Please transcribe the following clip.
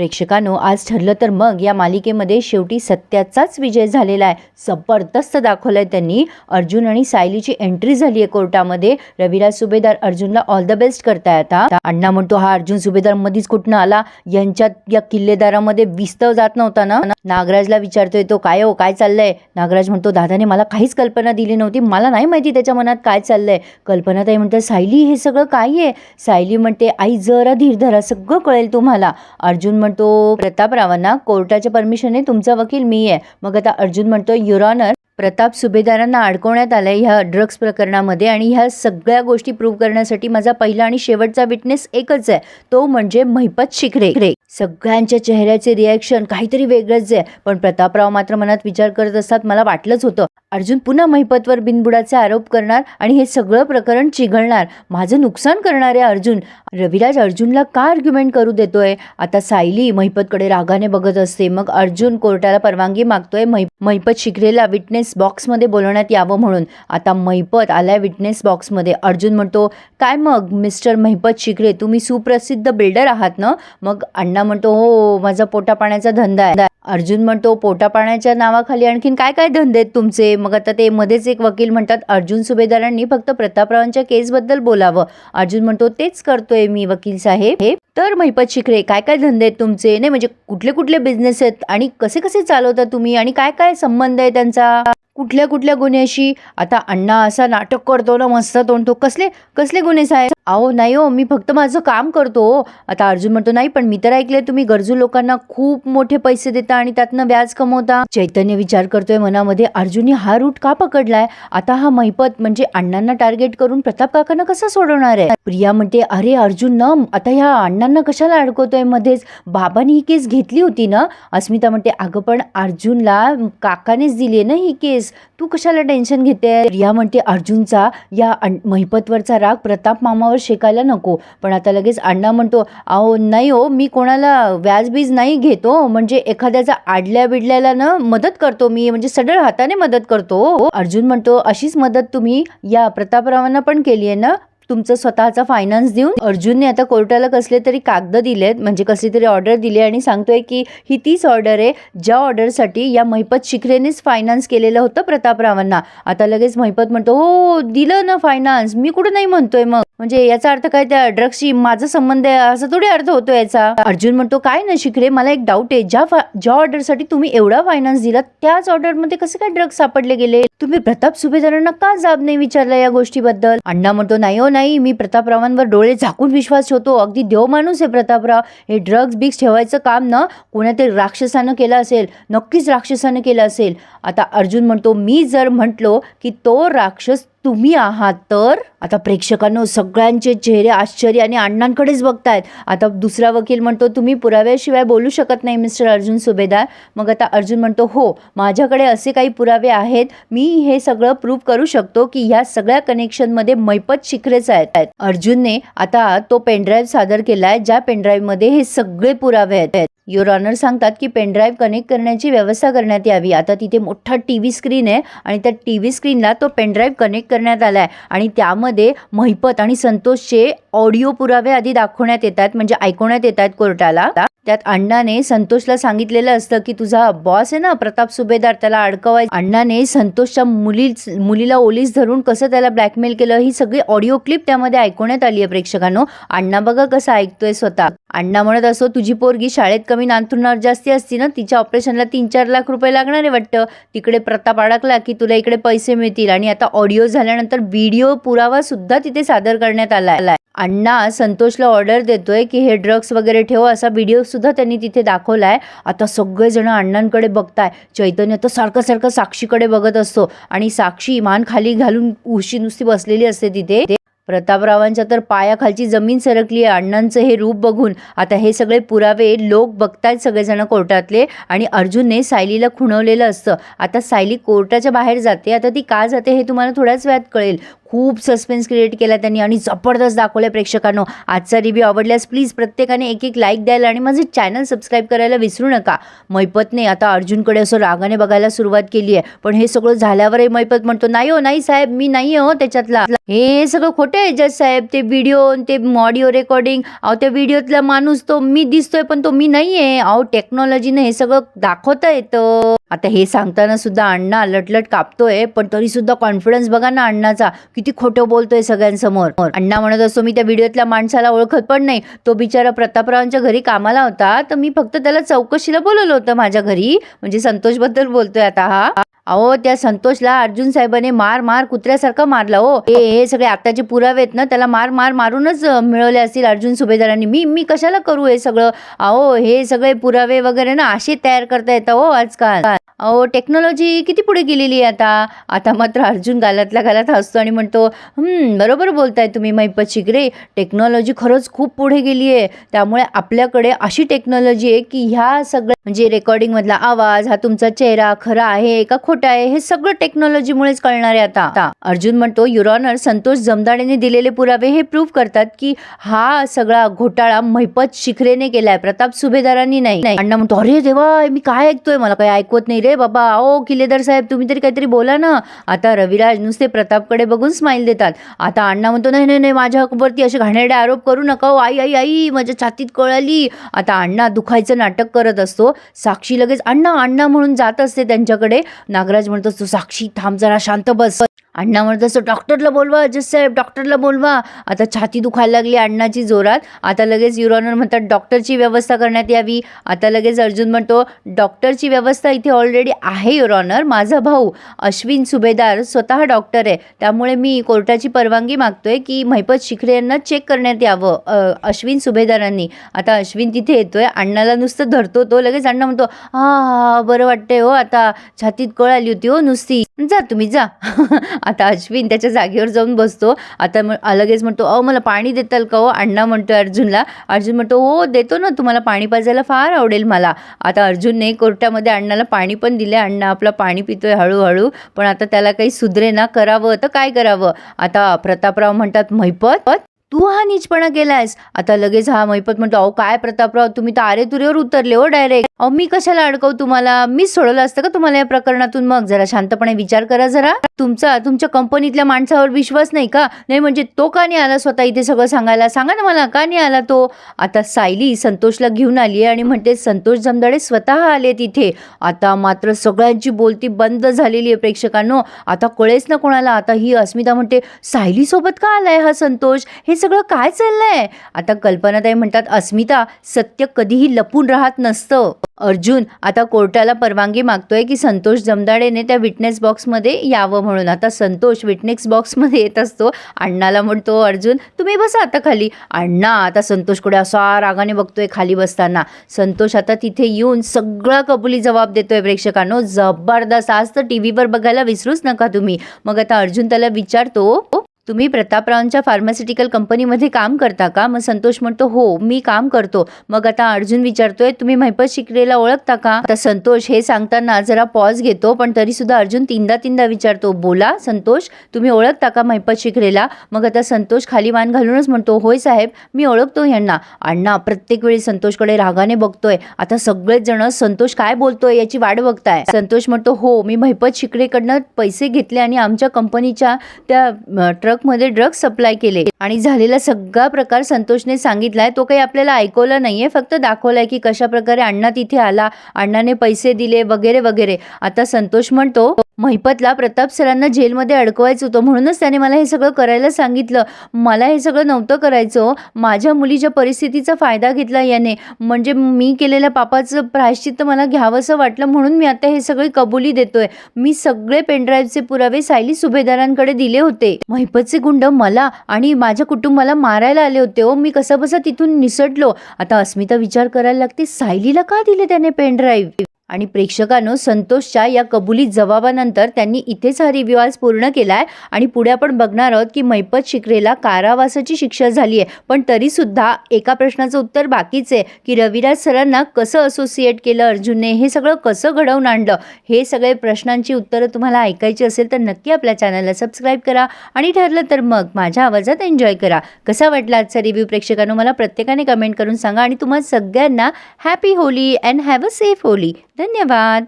प्रेक्षकांनो आज ठरलं तर मग या मालिकेमध्ये शेवटी सत्याचाच विजय झालेला आहे. जबरदस्त दाखवलाय त्यांनी. अर्जुन आणि सायलीची एंट्री झाली आहे कोर्टामध्ये. रविराज सुभेदार अर्जुनला ऑल द बेस्ट करताय आता. अण्णा म्हणतो हा अर्जुन सुभेदार मधीच कुठनं आला? यांच्यात या किल्लेदारामध्ये विस्तव जात नव्हता ना? नागराजला विचारतोय तो काय हो काय चाललंय? नागराज म्हणतो दादाने मला काहीच कल्पना दिली नव्हती. मला नाही माहिती त्याच्या मनात काय चाललंय. कल्पना ताई म्हणतात सायली हे सगळं काय आहे? सायली म्हणते आई जरा धीर धरा सगळं कळेल तुम्हाला. अर्जुन म्हणतो प्रतापरावांना कोर्टाच्या परमिशनने तुमचा वकील मी आहे. मग आता अर्जुन म्हणतो युरॉनर प्रताप सुभेदारांना अडकवण्यात आलंय ह्या ड्रग्स प्रकरणामध्ये आणि ह्या सगळ्या गोष्टी प्रूव्ह करण्यासाठी माझा पहिला आणि शेवटचा विटनेस एकच आहे. तो म्हणजे महिपत शिखरे. सगळ्यांच्या चेहऱ्याचे रिॲक्शन काहीतरी वेगळंच आहे. पण प्रतापराव मात्र मनात विचार करत असतात मला वाटलंच होतं. अर्जुन पुन्हा महिपतवर बिनबुडाचे आरोप करणार आणि हे सगळं प्रकरण चिघळणार. माझं नुकसान करणार आहे अर्जुन. रविराज अर्जुनला का आर्ग्युमेंट करू देतोय? आता सायली महिपतकडे रागाने बघत असते. मग अर्जुन कोर्टाला परवानगी मागतोय. मै महिपत शिखरेला विटनेस बॉक्समध्ये बोलवण्यात यावं म्हणून. आता महिपत आलाय विटनेस बॉक्समध्ये अर्जुन म्हणतो काय मग मिस्टर महिपत शिकरे तुम्ही सुप्रसिद्ध बिल्डर आहात ना? मग अण्णा म्हणतो हो माझा पोटा पाण्याचा धंदा आहे. अर्जुन म्हणतो पोटा पाण्याच्या नावाखाली आणखीन काय काय धंदे आहेत तुमचे? मग आता ते मध्येच एक वकील म्हणतात अर्जुन सुभेदारांनी फक्त प्रतापरावांच्या केसबद्दल बोलावं. अर्जुन म्हणतो तेच करतोय मी वकील साहेब. हे तर महिपत शिखरे काय काय धंदे आहेत तुमचे? नाही म्हणजे कुठले कुठले बिझनेस आहेत? आणि कसे कसे चालवता तुम्ही? आणि काय काय संबंध आहे त्यांचा? कुठल्या कुठल्या गुन्ह्याशी आता अण्णा असा नाटक करतो ना मस्त तोंड तो कसले कसले गुन्हे साहेब? अहो नाही हो मी फक्त माझं काम करतो हो. आता अर्जुन म्हणतो नाही पण मी तर ऐकलंय तुम्ही गरजू लोकांना खूप मोठे पैसे देता आणि त्यातनं व्याज कमवता. चैतन्य विचार करतोय मनामध्ये अर्जुनने हा रूट का पकडलाय? आता हा महिपत म्हणजे अण्णांना टार्गेट करून प्रताप काकांना कसा सोडवणार आहे? प्रिया म्हणते अरे अर्जुन न आता ह्या अण्णांना कशाला अडकवतोय मध्येच? बाबांनी ही केस घेतली होती ना? अस्मिता म्हणते अगं पण अर्जुनला काकानेच दिली ना ही केस? तू कशाला टेन्शन घेते प्रिया म्हणते अर्जुनचा या अण- महिपतवरचा राग प्रताप मामा मामावर शेकायला नको. पण आता लगेच अण्णा म्हणतो अहो नाही हो मी कोणाला व्याजबीज नाही घेतो. म्हणजे एखाद्याचा आडल्या बिडल्याला ना मदत करतो मी. म्हणजे सडळ हाताने मदत करतो. अर्जुन म्हणतो अशीच मदत तुम्ही या प्रतापरावांना पण केली आहे ना? तुमचं स्वतःचा फायनान्स देऊन अर्जुनने आता कोर्टाला कसले तरी कागद दिलेत म्हणजे कसली तरी ऑर्डर दिली आणि सांगतोय की ही तीच ऑर्डर आहे ज्या ऑर्डरसाठी या महिपत शिखरेनेच फायनान्स केलेलं होतं प्रतापरावांना आता लगेच महिपत म्हणतो हो दिलं ना फायनान्स मी कुठं नाही म्हणतोय मग. म्हणजे याचा अर्थ काय त्या ड्रग्सशी माझा संबंध आहे असा थोडी अर्थ होतो याचा. अर्जुन म्हणतो काय ना शिखरे मला एक डाऊट आहे ज्या ज्या ऑर्डरसाठी तुम्ही एवढा फायनान्स दिला त्याच ऑर्डरमध्ये कसे काय ड्रग्स सापडले गेले? तुम्ही प्रताप सुभेदारांना का जाब नाही विचारला या गोष्टीबद्दल? अण्णा म्हणतो नाही हो नाही नाही मी प्रतापरावांवर डोळे झाकून विश्वास ठेवतो. अगदी देव माणूस आहे प्रतापराव हे ड्रग्ज बिग्स ठेवायचं काम ना कोणातरी राक्षसानं केलं असेल नक्कीच राक्षसानं केलं असेल. आता अर्जुन म्हणतो मी जर म्हटलो की तो राक्षस तुम्ही आहात तर? आता प्रेक्षकांनो सगळ्यांचे चेहरे आश्चर्य आणि अण्णांकडेच बघतायत. आता दुसरा वकील म्हणतो तुम्ही पुराव्याशिवाय बोलू शकत नाही मिस्टर अर्जुन सुभेदार. मग आता अर्जुन म्हणतो हो माझ्याकडे असे काही पुरावे आहेत. मी हे सगळं प्रूव्ह करू शकतो की ह्या सगळ्या कनेक्शनमध्ये मैपत शिखरेच आहेत. अर्जुनने आता तो पेनड्राईव्ह सादर केलाय ज्या पेनड्राईव्हमध्ये हे सगळे पुरावे आहेत. युअर ऑनर सांगतात की पेनड्राईव्ह कनेक्ट करण्याची व्यवस्था करण्यात यावी. आता तिथे मोठा टी व्ही स्क्रीन आहे आणि त्या टी व्ही स्क्रीनला तो पेनड्राईव्ह कनेक्ट करण्यात आला आहे आणि त्यामध्ये महिपत आणि संतोषचे ऑडिओ पुरावे आधी दाखवण्यात येतात म्हणजे ऐकवण्यात येत आहेत कोर्टाला. त्यात अण्णाने संतोषला सांगितलेलं असतं की तुझा बॉस आहे ना प्रताप सुभेदार त्याला अडकवाय अण्णाने संतोषच्या मुली मुलीला ओलीस धरून कसं त्याला ब्लॅकमेल केलं ही सगळी ऑडिओ क्लिप त्यामध्ये ऐकवण्यात आली आहे प्रेक्षकांनो. अण्णा बघा कसं ऐकतोय स्वतः. अण्णा म्हणत असो तुझी पोरगी शाळेत कमी नांथरुणार जास्ती असती ना तिच्या ऑपरेशनला तीन चार लाख रुपये लागणार आहे वाटतं. तिकडे प्रताप अडकला की तुला इकडे पैसे मिळतील. आणि आता ऑडिओ झाल्यानंतर व्हिडिओ पुरावा सुद्धा तिथे सादर करण्यात आला आहे अण्णा संतोषला ऑर्डर देतोय की हे ड्रग्स वगैरे ठेव असा व्हिडिओ सुद्धा त्यांनी तिथे दाखवलाय. आता सगळेजण अण्णांकडे बघताय. चैतन्य तर सारखं सारखं साक्षीकडे बघत असतो. आणि साक्षी मान खाली घालून उशी नुसती बसलेली असते तिथे. प्रतापरावांच्या तर पायाखालची जमीन सरकली आहे. अण्णांचं हे रूप बघून आता हे सगळे पुरावे लोक बघतायत सगळेजण कोर्टातले आणि अर्जुनने सायलीला खुणवलेलं असतं. आता सायली कोर्टाच्या बाहेर जाते. आता ती का जाते हे तुम्हाला थोड्याच वेळात कळेल. खूप सस्पेन्स क्रिएट केला त्यांनी आणि जबरदस्त दाखवलं प्रेक्षकांनो. आजचा रिव्ह्यू आवडल्यास प्लीज प्रत्येकाने एक एक लाईक द्यायला आणि माझे चॅनल सबस्क्राईब करायला विसरू नका. मैपतने आता अर्जुनकडे असं रागाने बघायला सुरुवात केली आहे. पण हे सगळं झाल्यावरही मैपत म्हणतो नाही हो नाही साहेब मी नाही हो त्याच्यातला. हे सगळं खोटे ए जज साहेब ते व्हिडिओ ते ऑडिओ रेकॉर्डिंग अहो त्या व्हिडिओतला माणूस तो मी दिसतोय पण तो मी नाही आहे अहो टेक्नॉलॉजीनं हे सगळं दाखवता येतं. आता हे सांगताना सुद्धा अण्णा लटलट कापतोय पण तरी सुद्धा कॉन्फिडन्स बघा ना अण्णाचा. किती खोटं बोलतोय सगळ्यांसमोर. अण्णा म्हणत असतो मी त्या व्हिडिओतल्या माणसाला ओळखत पण नाही. तो बिचारा प्रतापरावांच्या घरी कामाला होता. तर मी फक्त त्याला चौकशीला बोलवलं होतं माझ्या घरी. म्हणजे संतोषबद्दल बोलतोय आता हा. अहो त्या संतोषला अर्जुन साहेबाने मार मार कुत्र्यासारखं मारला हो. हे हे सगळे आताचे पुरावे आहेत ना त्याला मार मार मारूनच मिळवले असतील अर्जुन सुभेदारांनी. मी मी कशाला करू हे सगळं? अहो हे सगळे पुरावे वगैरे ना असे तयार करता येतं हो आजकाल. अहो टेक्नॉलॉजी किती पुढे गेलेली आहे आता? आता मात्र अर्जुन गालातल्या गालात हसतो आणि म्हणतो "हम्म, बरोबर बोलताय तुम्ही मैपत शिगरे टेक्नॉलॉजी खरंच खूप पुढे गेली आहे. त्यामुळे आपल्याकडे अशी टेक्नॉलॉजी आहे की ह्या सगळ्या म्हणजे रेकॉर्डिंग मधला आवाज हा तुमचा चेहरा खरा आहे का खोटा आहे हे सगळं टेक्नॉलॉजीमुळेच कळणार आहे आता. आता अर्जुन म्हणतो युरॉनर संतोष जमदाडेने दिलेले पुरावे हे प्रूव्ह करतात की हा सगळा घोटाळा महिपत शिखरेने केलाय. प्रताप सुभेदारांनी नाही. नाही. अण्णा म्हणतो अरे देवा मी काय ऐकतोय? मला काही ऐकवत नाही रे. बाबा अहो किल्लेदार साहेब तुम्ही तरी काहीतरी बोला ना. आता रविराज नुसते प्रतापकडे बघून स्माईल देतात. आता अण्णा म्हणतो नाही नाही नाही माझ्यावरती असे घाणेरडे आरोप करू नका हो. आई आई आई माझ्या छातीत कळाली. आता अण्णा दुखायचं नाटक करत असतो. साक्षी लगेच अण्णा अण्णा म्हणून जात असते त्यांच्याकडे. नागराज म्हणत असतो साक्षी थांब जरा शांत बस. अण्णा म्हणत असतो डॉक्टरला बोलवा जज साहेब डॉक्टरला बोलवा. आता छाती दुखायला लागली अण्णाची जोरात. आता लगेच युरॉनर म्हणतात डॉक्टरची व्यवस्था करण्यात यावी. आता लगेच अर्जुन म्हणतो डॉक्टरची व्यवस्था इथे ऑलरेडी आहे युरॉनर माझा भाऊ अश्विन सुभेदार स्वतः डॉक्टर आहे. त्यामुळे मी कोर्टाची परवानगी मागतोय की महिपत शिखरे यांना चेक करण्यात यावं अश्विन सुभेदारांनी. आता अश्विन तिथे येतोय अण्णाला नुसतं धरतो तो. लगेच अण्णा म्हणतो हा हा बरं वाटतंय हो आता छातीत कळ आली होती हो नुसती. जा तुम्ही जा. आता अश्विन त्याच्या जागेवर जाऊन बसतो. आता मग लगेच म्हणतो अहो मला पाणी देताल का हो? अण्णा म्हणतो अर्जुनला. अर्जुन म्हणतो हो देतो ना तुम्हाला पाणी पाजायला फार आवडेल मला. आता अर्जुनने कोर्टामध्ये अण्णाला पाणी पण दिले अण्णा आपलं पाणी पितोय हळूहळू. पण आता त्याला काही सुधरे ना करावं. तर काय करावं? आता प्रतापराव म्हणतात महिपत तू हा नीचपणा केलायस. आता लगेच हा मैपत म्हणतो अहो काय प्रतापराव तुम्ही तर आरे तुरेवर उतरले हो डायरेक्ट अहो मी कशाला अडकव तुम्हाला? मीच सोडवलं असतं का तुम्हाला या प्रकरणातून मग? जरा शांतपणे विचार करा जरा. तुमचा तुमच्या कंपनीतल्या माणसावर विश्वास नाही का? नाही म्हणजे तो का नाही आला स्वतः इथे सगळं सांगायला? सांगा ना मला का नाही आला तो? आता सायली संतोषला घेऊन आली आणि म्हणते संतोष जमदाडे स्वतः आले तिथे आता मात्र सगळ्यांची बोलती बंद झालेली आहे प्रेक्षकांनो. आता कळेच ना कोणाला. आता ही अस्मिता म्हणते सायली सोबत का आलाय हा संतोष? हे सगळं काय चाललंय? आता कल्पनाताई म्हणतात अस्मिता सत्य कधीही लपून राहत नसतं. अर्जुन आता कोर्टाला परवानगी मागतोय की संतोष जमदाडेने त्या विटनेस बॉक्समध्ये यावं म्हणून. आता संतोष विटनेस बॉक्समध्ये येत असतो. अण्णाला म्हणतो अर्जुन तुम्ही बसा आता खाली. अण्णा आता संतोषकडे असा रागाने बघतोय खाली बसताना. संतोष आता तिथे येऊन सगळा कबुली जबाब देतोय प्रेक्षकांनो. जबरदस्त. आज तर टी व्हीवर बघायला विसरूच नका तुम्ही. मग आता अर्जुन त्याला विचारतो तुम्ही प्रतापरावांच्या फार्मास्युटिकल कंपनीमध्ये काम करता का? मग संतोष म्हणतो हो मी काम करतो. मग आता अर्जुन विचारतोय तुम्ही महिपत शिकरेला ओळखता का? आता संतोष हे सांगताना जरा पॉज घेतो पण तरी सुद्धा अर्जुन तीनदा तीनदा विचारतो बोला संतोष तुम्ही ओळखता का महिपत शिकरेला मग आता संतोष खाली मान घालूनच म्हणतो होय साहेब मी ओळखतो यांना अण्णा प्रत्येक वेळी संतोषकडे रागाने बघतोय. आता सगळेच जण संतोष काय बोलतोय याची वाट बघताय? संतोष म्हणतो हो मी महिपत शिकरेकडनं पैसे घेतले आणि आमच्या कंपनीच्या त्या ट्रक ट्रकमध्ये ड्रग्ज सप्लाय केले. आणि झालेला सगळा प्रकार संतोषने सांगितलाय. तो काही आपल्याला ऐकवला नाहीये. फक्त दाखवलाय की कशा प्रकारे अण्णा तिथे आला. अण्णाने पैसे दिले वगैरे वगैरे. आता संतोष म्हणतो महिपतला प्रताप सरांना जेलमध्ये अडकवायचं होतं. म्हणूनच त्याने मला हे सगळं करायला सांगितलं. मला हे सगळं नव्हतं करायचं. माझ्या मुलीच्या परिस्थितीचा फायदा घेतला याने. म्हणजे मी केलेल्या पापाचं प्रायश्चित्त मला घ्यावंसं वाटलं. म्हणून मी आता हे सगळी कबुली देतोय. मी सगळे पेनड्राईव्हचे पुरावे सायली सुभेदारांकडे दिले होते. महिपत महिपतचे गुंड मला आणि माझ्या कुटुंबाला मारायला आले होते हो. मी कसं बसा तिथून निसटलो. आता अस्मिता विचार करायला लागते. सायलीला का दिले त्याने पेनड्राईव्ह आणि प्रेक्षकांनो संतोषच्या या कबुली जबाबानंतर त्यांनी इथेच हा रिव्ह्यू आज पूर्ण केला आहे आणि पुढे आपण बघणार आहोत की मैपत शिकरेला कारावासाची शिक्षा झाली आहे. पण तरीसुद्धा एका प्रश्नाचं उत्तर बाकीच आहे की रविराज सरांना कसं असोसिएट केलं अर्जुनने? हे सगळं कसं घडवून आणलं? हे सगळे प्रश्नांची उत्तरं तुम्हाला ऐकायची असेल तर नक्की आपल्या चॅनलला सबस्क्राईब करा. आणि ठरलं तर मग माझ्या आवाजात एन्जॉय करा. कसा वाटला आजचा रिव्ह्यू प्रेक्षकांनो? मला प्रत्येकाने कमेंट करून सांगा. आणि तुम्हाला सगळ्यांना happy Holi and have a safe Holi. धन्यवाद.